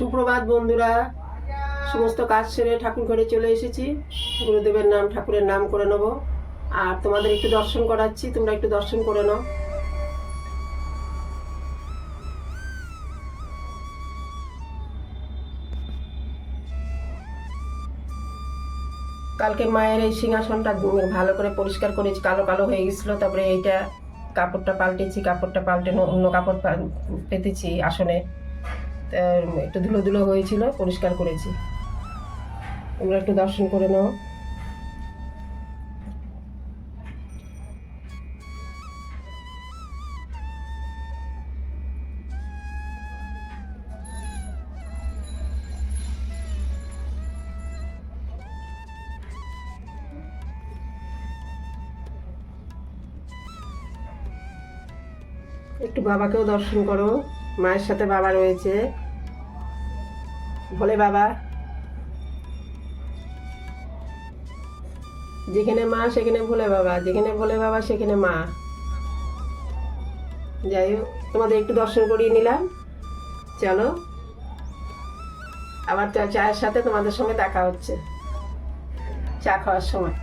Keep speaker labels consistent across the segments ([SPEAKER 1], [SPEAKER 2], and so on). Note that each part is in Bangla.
[SPEAKER 1] সুপ্রভাত বন্ধুরা, সমস্ত কাজ সেরে ঠাকুর ঘরে চলে এসেছি। গুরুদেবের নাম, ঠাকুরের নাম করে নেব। আর তোমাদের একটু দর্শন করাচ্ছি, তোমরা একটু দর্শন করে নাও। কালকে মায়ের এই সিংহাসনটা ভালো করে পরিষ্কার করেছি, কালো কালো হয়ে গেছিল, তারপরে এইটা কাপড়টা পাল্টেছি, কাপড়টা পাল্টে অন্য কাপড় পেতেছি আসনে। একটু ধুলো ধুলো হয়েছিল, পরিষ্কার করেছি। তোমরা একটু দর্শন করে নাও। একটু বাবাকেও দর্শন করো। মায়ের সাথে বাবা রয়েছে। ভোলে বাবা। যেখানে মা, সেখানে ভোলে বাবা। যেখানে ভোলে বাবা, সেখানে মা। যাই হোক, তোমাদের একটু দর্শন করিয়ে নিলাম। চলো। আবার চায়ের সাথে তোমাদের সঙ্গে দেখা হচ্ছে। চা খাওয়ার সময়।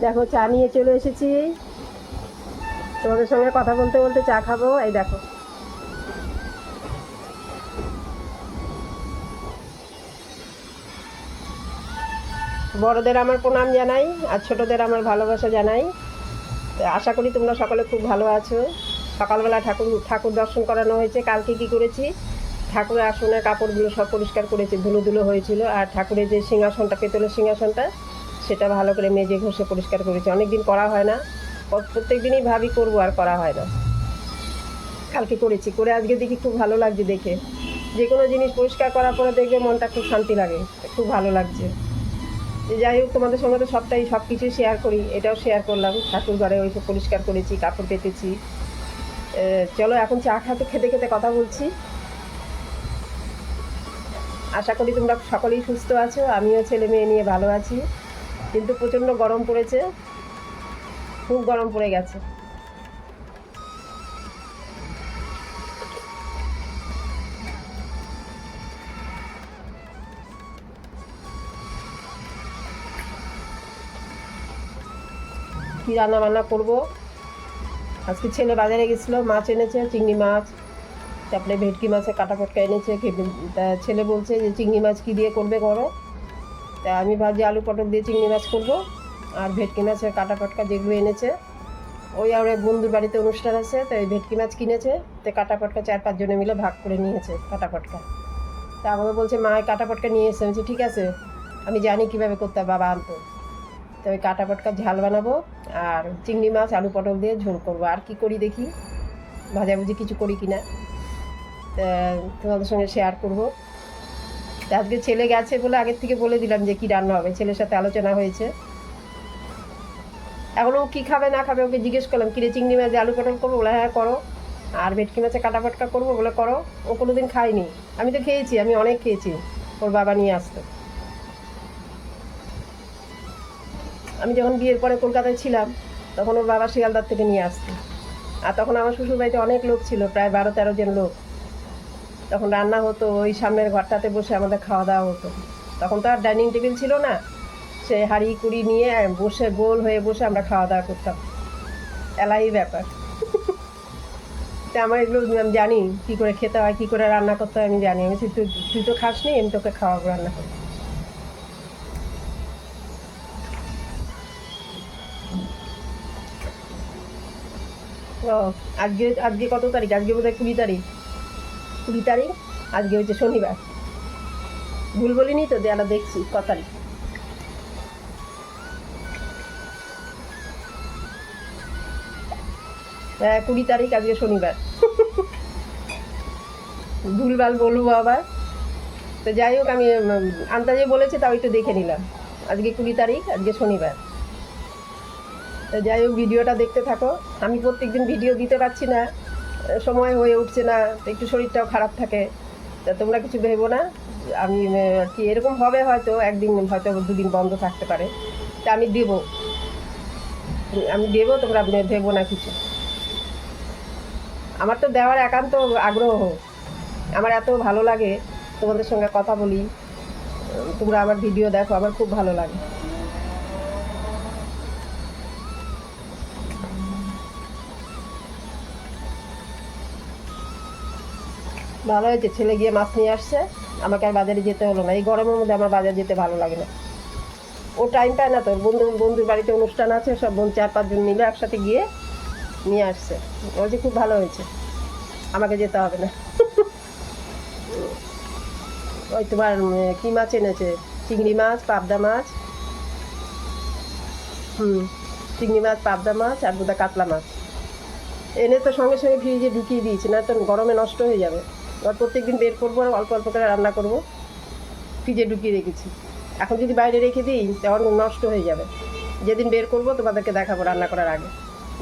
[SPEAKER 1] দেখো, চা নিয়ে চলে এসেছি। তোমাদের সঙ্গে কথা বলতে বলতে চা খাব? এই দেখো। বড়দের আমার প্রণাম জানাই, আর ছোটদের আমার ভালোবাসা জানাই। আশা করি তোমরা সকলে খুব ভালো আছো। সকালবেলা ঠাকুর ঠাকুর দর্শন করানো হয়েছে। কালকে কি করেছি? ঠাকুরের আসনের কাপড়গুলো সব পরিষ্কার করেছি ধুলো ধুলো হয়েছিল। আর ঠাকুরের যে সিংহাসনটা, পেতলের সিংহাসনটা, সেটা ভালো করে মেজে ঘষে পরিষ্কার করেছি। অনেক দিন করা হয় না। প্রত্যেক দিনই ভাবি করব আর করা হয় না। কালকে করেছি, করে আজকে দেখি খুব ভালো লাগছে দেখে। যে কোনো জিনিস পরিষ্কার করার পরে দেখবে মনটা খুব শান্তি লাগে, খুব ভালো লাগছে। যাই হোক, তোমাদের সঙ্গে তো সবটাই সব কিছু শেয়ার করি, এটাও শেয়ার করলাম। ঠাকুর ঘরে ওইসব পরিষ্কার করেছি, কাপড় পেতেছি। চলো এখন চা খাতে খেতে খেতে কথা বলছি। আশা করি তোমরা সকলেই সুস্থ আছো, আমিও ছেলে মেয়ে নিয়ে ভালো আছি। কিন্তু প্রচণ্ড গরম পড়েছে। খুব গরম পড়ে গেছে। কি রান্না বান্না করব? আজকে ছেলে বাজারে গেছিল, মাছ এনেছে, চিংড়ি মাছ, তারপরে ভেটকি মাছের কাটা পটকা এনেছে তা ছেলে বলছে যে, চিংড়ি মাছ কী দিয়ে করবে করো? তা আমি ভাবছি আলু পটল দিয়ে চিংড়ি মাছ করব। আর ভেটকি মাছের কাটা পটকা যেগুলো এনেছে ওই আর বন্ধুর বাড়িতে অনুষ্ঠান আছে তো এই ভেটকি মাছ কিনেছে তো কাটা পটকা চার পাঁচজনে মিলে ভাগ করে নিয়েছে কাটা পটকা তা আমাকে বলছে মা কাটা পটকা নিয়ে এসে। বলছি, ঠিক আছে আমি জানি কীভাবে করতে বাবা আনতো। তো ওই কাটা পটকা ঝাল বানাবো আর চিংড়ি মাছ আলু পটল দিয়ে ঝোল করব। আর কি করি দেখি ভাজাভুজি কিছু করি কিনা তোমাদের সঙ্গে শেয়ার করব। তা আজকে ছেলে গেছে বলে আগের থেকে বলে দিলাম যে কি রান্না হবে। ছেলের সাথে আলোচনা হয়েছে। এখনও কী খাবে, না খাবে, ওকে জিজ্ঞেস করলাম, কিরে চিংড়ি মাছ আলু পটল করব? বলে হ্যাঁ করো। আর ভেটকি মাছে কাটা ফাটকা করব? বলে, করো। ও কোনো দিন খায়নি। আমি তো খেয়েছি, আমি অনেক খেয়েছি, ওর বাবা নিয়ে আসতো। আমি যখন বিয়ের পরে কলকাতায় ছিলাম, তখন ওর বাবা শিয়ালদার থেকে নিয়ে আসতো। আর তখন আমার শ্বশুর বাড়িতে অনেক লোক ছিল, প্রায় বারো তেরো জন লোক। তখন রান্না হতো, ওই সামনের ঘরটাতে বসে আমাদের খাওয়া দাওয়া হতো। তখন তো আর ডাইনিং টেবিল ছিল না সে হাঁড়ি কুড়ি নিয়ে বসে গোল হয়ে বসে আমরা খাওয়া দাওয়া করতাম। এলাই ব্যাপার। তা আমার এগুলো আমি জানি, কী করে খেতে হয়, কী করে রান্না করতে হয় আমি জানি। আমি তুই তুই তো খাস নি আমি তোকে খাওয়াবো রান্না করে ও, আজকে আজকে কত তারিখ? আজকে বোধ হয় কুড়ি তারিখ। কুড়ি তারিখ? আজকে হচ্ছে শনিবার। ভুল বলিনি তো, দেয়ালা দেখছি, ক তারিখ? কুড়ি তারিখ আজকে শনিবার। ভুলভাল বলব আবার। তো যাই হোক, আমি আন্দাজে বলেছি, তাও একটু দেখে নিলাম। আজকে কুড়ি তারিখ, আজকে শনিবার। তো যাই হোক, ভিডিওটা দেখতে থাকো। আমি প্রত্যেকদিন ভিডিও দিতে পারছি না। সময় হয়ে উঠছে না একটু শরীরটাও খারাপ থাকে। তা তোমরা কিছু ভেবো না। আমি কি এরকম হবে হয়তো, একদিন হয়তো দুদিন বন্ধ থাকতে পারে। তা আমি দেবো। আমি দেবো, তোমরা ভেবো না কিছু। আমার তো দেওয়ার একান্ত আগ্রহ। আমার এত ভালো লাগে তোমাদের সঙ্গে কথা বলি। তোমরা আমার ভিডিও দেখো, আমার খুব ভালো লাগে। ভালো হয়েছে, ছেলে গিয়ে মাছ নিয়ে আসছে। আমাকে আর বাজারে যেতে হলো না। এই গরমের মধ্যে আমার বাজার যেতে ভালো লাগে না। ও টাইম পায় না তো। বন্ধু, বন্ধুর বাড়িতে অনুষ্ঠান আছে, সব বোন চার পাঁচজন মিলে একসাথে গিয়ে নিয়ে আসছে। বলছে, খুব ভালো হয়েছে। আমাকে যেতে হবে না। ওই তোমার কি মাছ এনেছে? চিংড়ি মাছ, পাবদা মাছ। হুম, চিংড়ি মাছ, পাবদা মাছ আর দুটা কাতলা মাছ। এনে তো সঙ্গে সঙ্গে ফ্রিজে ঢুকিয়ে দিয়েছি, না তো গরমে নষ্ট হয়ে যাবে। এবার প্রত্যেকদিন বের করব আর অল্প অল্প করে রান্না করব। ফ্রিজে ঢুকিয়ে রেখেছি। এখন যদি বাইরে রেখে দিই, তখন নষ্ট হয়ে যাবে। যেদিন বের করব, তোমাদেরকে দেখাবো রান্না করার আগে।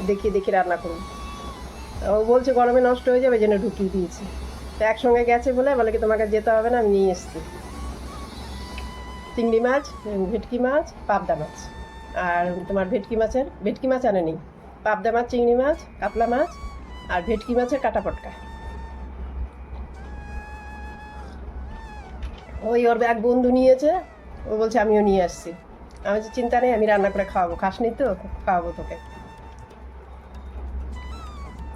[SPEAKER 1] দেখিয়ে দেখি রান্না করুন। ও বলছে গরমে নষ্ট হয়ে যাবে জন্য ঢুকিয়ে দিয়েছি। তো একসঙ্গে গেছে বলে বলে কি তোমাকে যেতে হবে না, আমি নিয়ে এসেছি। চিংড়ি মাছ, ভেটকি মাছ, পাবদা মাছ। আর তোমার ভেটকি মাছের, ভেটকি মাছ আনেনি। পাবদা মাছ, চিংড়ি মাছ, কাতলা মাছ, আর ভেটকি মাছের কাটা পটকা ওই ওর এক বন্ধু নিয়েছে, ও বলছে আমিও নিয়ে আসছি। আমি চিন্তা নেই, আমি রান্না করে খাওয়াবো। খাসনি তো খাওয়াবো তোকে।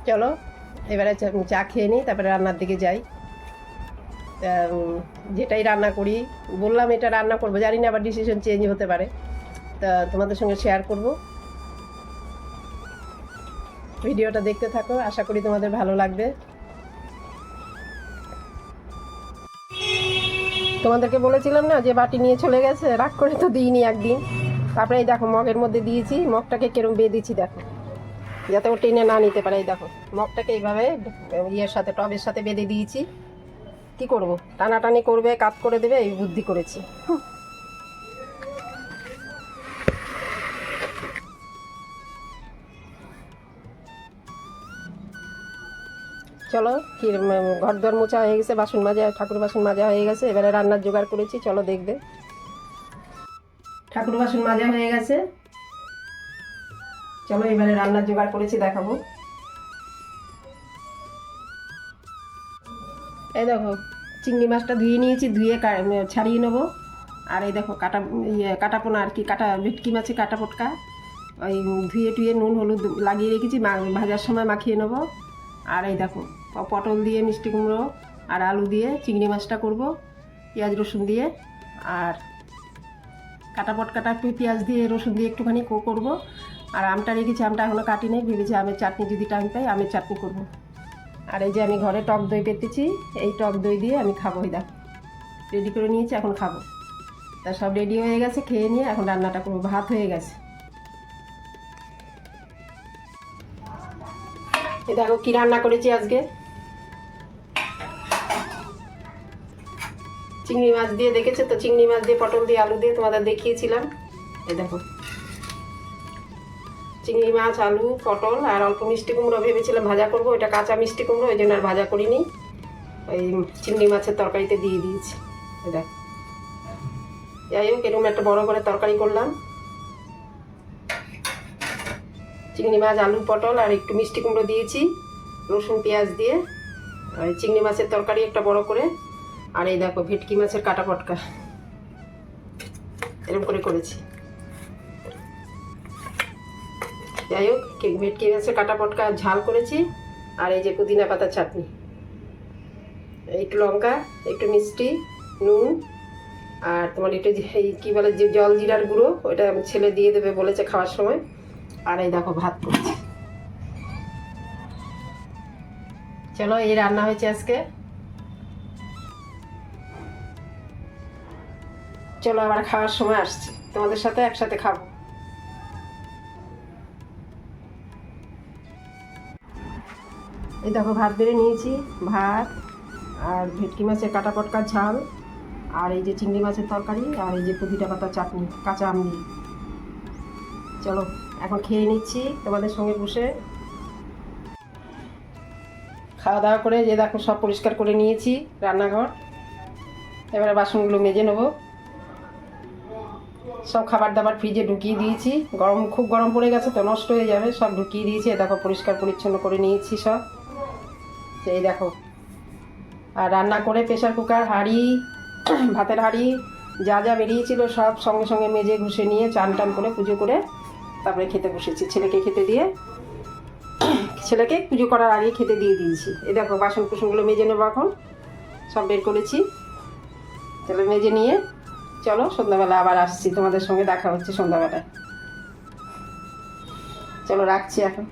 [SPEAKER 1] চলো, এবারে চা- চা খেয়ে নিই, তারপরে রান্নার দিকে যাই। যেটাই রান্না করি, বললাম এটা রান্না করব, জানি না, আবার ডিসিশন চেঞ্জ হতে পারে। তা তোমাদের সঙ্গে শেয়ার করব। ভিডিওটা দেখতে থাকো, আশা করি তোমাদের ভালো লাগবে। তোমাদেরকে বলেছিলাম না যে বাটি নিয়ে চলে গেছে? রাগ করে তো দিইনি একদিন। তারপরে দেখো, মগের মধ্যে দিয়েছি, মগটাকে কেরম বেঁধেছি দেখো। যাতে ও টেনে না নিতে পারে, এই দেখো, মগটাকে এইভাবে ইয়ের সাথে, টবের সাথে বেঁধে দিয়েছি। কি করব? টানাটানি করবে, কাত করে দেবে, এই বুদ্ধি করেছি। চলো, কি ঘর দর মোছা হয়ে গেছে, বাসন মাজা, ঠাকুর বাসন মাজা হয়ে গেছে, এবারে রান্নার জোগাড় করেছি, চলো দেখবে। ঠাকুর বাসন মাজা হয়ে গেছে। চলো এবারে রান্নার জোগাড় করেছি, দেখাবো। এই দেখো, চিংড়ি মাছটা ধুয়ে নিয়েছি, ধুয়ে ছাড়িয়ে নেব। আর এই দেখো, কাটা ইয়ে কাটা পোনা আর কি, কাটা ভেটকি মাছে কাটা পটকা। ওই ধুয়ে টুয়ে নুন, হলুদ লাগিয়ে রেখেছি ভাজার সময় মাখিয়ে নেব। আর এই দেখো পটল দিয়ে মিষ্টি কুমড়ো আর আলু দিয়ে চিংড়ি মাছটা করব, পেঁয়াজ রসুন দিয়ে। আর কাটা পটকাটা পেঁয়াজ দিয়ে, রসুন দিয়ে একটুখানি কো করব। আর আমটা রেখেছি, আমটা এখনও কাটি নেই, ভেবেছি আমের চাটনি যদি টাইম পাই, আমের চাটনি করব। আর এই যে আমি ঘরে টক দই পেতেছি, এই টক দই দিয়ে আমি খাব দেখো। রেডি করে নিয়েছি, এখন খাব। তা সব রেডি হয়ে গেছে, খেয়ে নিয়ে এখন রান্নাটা করব। ভাত হয়ে গেছে। এই দেখো কি রান্না করেছি আজকে। চিংড়ি মাছ দিয়ে, দেখেছ তো? চিংড়ি মাছ দিয়ে, পটল দিয়ে, আলু দিয়ে তোমাদের দেখিয়েছিলাম। এই দেখো। চিংড়ি মাছ, আলু, পটল আর অল্প মিষ্টি কুমড়ো ভেবেছিলাম ভাজা করব। ওইটা কাঁচা মিষ্টি কুমড়ো, ওই জন্য আর ভাজা করিনি। ওই চিংড়ি মাছের তরকারিতে দিয়ে দিয়েছি। দেখো। যাই হোক, এরকম একটা বড় করে তরকারি করলাম। চিংড়ি মাছ, আলু, পটল আর একটু মিষ্টি কুমড়ো দিয়েছি, রসুন, পেঁয়াজ দিয়ে। আর চিংড়ি মাছের তরকারি একটা বড় করে। আর এই দেখো, ভেটকি মাছের কাটা পটকা। এরকম করে করেছি। যাই হোক ভেটকি মাছের কাটা পটকা ঝাল করেছি। আর এই যে পুদিনা পাতার চাটনি। একটু লঙ্কা, একটু মিষ্টি, নুন, আর তোমার একটু এই কী বলে, যে জল জিরার গুঁড়ো, ওইটা ছেলে দিয়ে দেবে, বলেছে খাওয়ার সময়। আর এই দেখো, ভাত করছি। চলো, এই রান্না হয়েছে আজকে। চলো, আবার খাওয়ার সময় আসছে। তোমাদের সাথে একসাথে খাব। এই দেখো ভাত বেড়ে নিয়েছি, ভাত আর ভেটকি মাছের কাটা পটকার ঝাল, আর এই যে চিংড়ি মাছের তরকারি, আর এই যে পুদিনা পাতা চাটনি, কাঁচা আম দিয়ে। চলো, এখন খেয়ে নিচ্ছি তোমাদের সঙ্গে বসে। খাওয়া দাওয়া করে যে দেখো সব পরিষ্কার করে নিয়েছি রান্নাঘর। এবারে বাসনগুলো মেজে নেব। সব খাবার দাবার ফ্রিজে ঢুকিয়ে দিয়েছি। গরম, খুব গরম পড়ে গেছে তো নষ্ট হয়ে যাবে, সব ঢুকিয়ে দিয়েছি। দেখো পরিষ্কার পরিচ্ছন্ন করে নিয়েছি সব। এই দেখো। আর রান্না করে প্রেশার কুকার হাঁড়ি, ভাতের হাঁড়ি, যা যা বেরিয়েছিল সব সঙ্গে সঙ্গে মেজে ঘষে নিয়ে চান টান করে পুজো করে তারপরে খেতে বসেছি। ছেলেকে খেতে দিয়ে ছেলেকে পুজো করার আগে খেতে দিয়ে দিয়েছি। এই দেখো, বাসন কুসনগুলো মেজে নেব এখন। সব বের করেছি। তাহলে মেজে নিয়ে চলো, সন্ধ্যাবেলা আবার আসছি। তোমাদের সঙ্গে দেখা হচ্ছে সন্ধ্যাবেলায়। চলো, রাখছি এখন।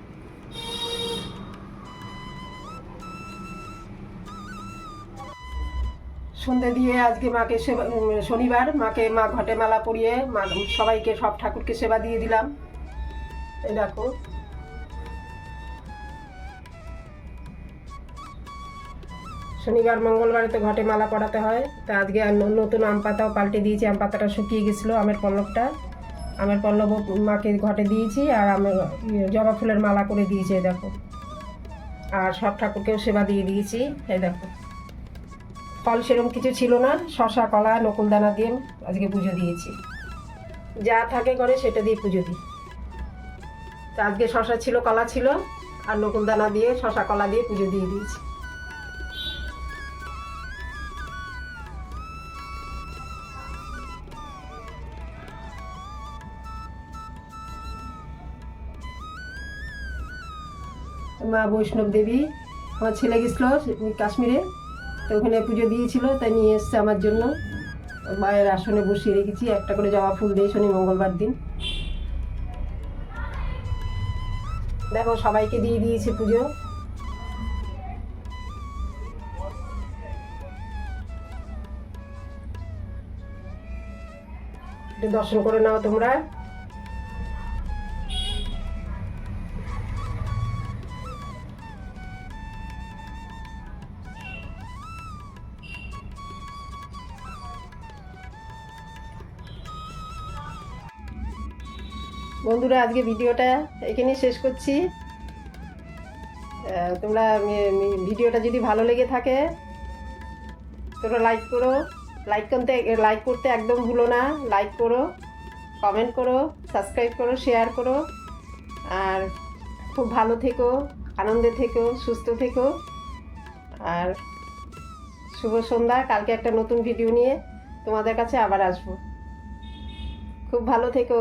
[SPEAKER 1] সন্ধে দিয়ে আজকে মাকে সেবা শনিবার মাকে মা ঘটে মালা পরিয়ে মা সবাইকে সব ঠাকুরকে সেবা দিয়ে দিলাম। এই দেখো। শনিবার মঙ্গলবারে তো ঘটে মালা পড়াতে হয়। তা আজকে নতুন আম পাতাও পাল্টে দিয়েছি। আম পাতাটা শুকিয়ে গেছিল আমের পল্লবটা। আমের পল্লব মাকে ঘটে দিয়েছি আর আমের ইয়ে, জবা ফুলের মালা করে দিয়েছি দেখো। আর সব ঠাকুরকেও সেবা দিয়ে দিয়েছি এই দেখো। ফল সেরকম কিছু ছিল না শশা কলা, নকুলদানা দিয়ে আজকে পুজো দিয়েছি। যা থাকে ঘরে সেটা দিয়ে পুজো দিই। তা আজকে শশা ছিল, কলা ছিল, আর নকুলদানা দিয়ে শশা কলা দিয়ে পুজো দিয়ে দিয়েছি। মা বৈষ্ণব দেবী, আমার ছেলে গেছিল কাশ্মীরে। তো ওখানে পুজো দিয়েছিল, তাই নিয়ে এসছে আমার জন্য। মায়ের আসনে বসিয়ে রেখেছি, একটা করে জবা ফুল দিয়ে শনি মঙ্গলবার দিন। দেখো, সবাইকে দিয়ে দিয়েছে পুজো। দর্শন করে নাও তোমরা। বন্ধুরা, আজকে ভিডিওটা এখানেই শেষ করছি। তোমরা ভিডিওটা যদি ভালো লেগে থাকে, তোমরা লাইক করো। লাইক করতে লাইক করতে একদম ভুলো না। লাইক করো কমেন্ট করো সাবস্ক্রাইব করো শেয়ার করো। আর খুব ভালো থেকো, আনন্দে থেকো, সুস্থ থেকো। আর শুভ সন্ধ্যা। কালকে একটা নতুন ভিডিও নিয়ে তোমাদের কাছে আবার আসব। খুব ভালো থেকো।